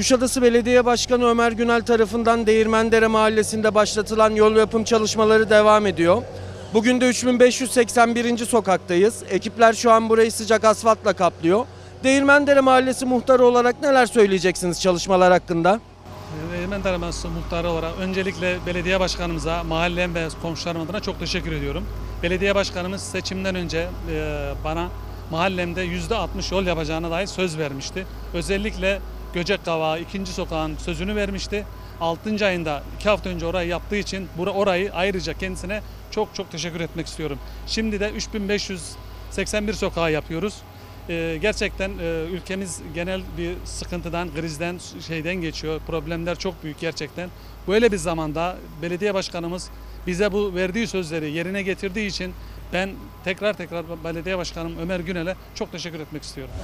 Kuşadası Belediye Başkanı Ömer Günel tarafından Değirmendere Mahallesi'nde başlatılan yol yapım çalışmaları devam ediyor. Bugün de 3581. sokaktayız. Ekipler şu an burayı sıcak asfaltla kaplıyor. Değirmendere Mahallesi muhtarı olarak neler söyleyeceksiniz çalışmalar hakkında? Değirmendere Mahallesi muhtarı olarak öncelikle belediye başkanımıza, mahallem ve komşularım adına çok teşekkür ediyorum. Belediye başkanımız seçimden önce e, bana mahallemde %60 yol yapacağına dair söz vermişti. Özellikle Göcek Kavağı 2. sokağın sözünü vermişti. 6. ayında 2 hafta önce orayı yaptığı için orayı ayrıca kendisine çok çok teşekkür etmek istiyorum. Şimdi de 3581 sokağı yapıyoruz. Ee, gerçekten e, ülkemiz genel bir sıkıntıdan, krizden, şeyden geçiyor. Problemler çok büyük gerçekten. Böyle bir zamanda belediye başkanımız bize bu verdiği sözleri yerine getirdiği için ben tekrar tekrar belediye başkanım Ömer Günel'e çok teşekkür etmek istiyorum.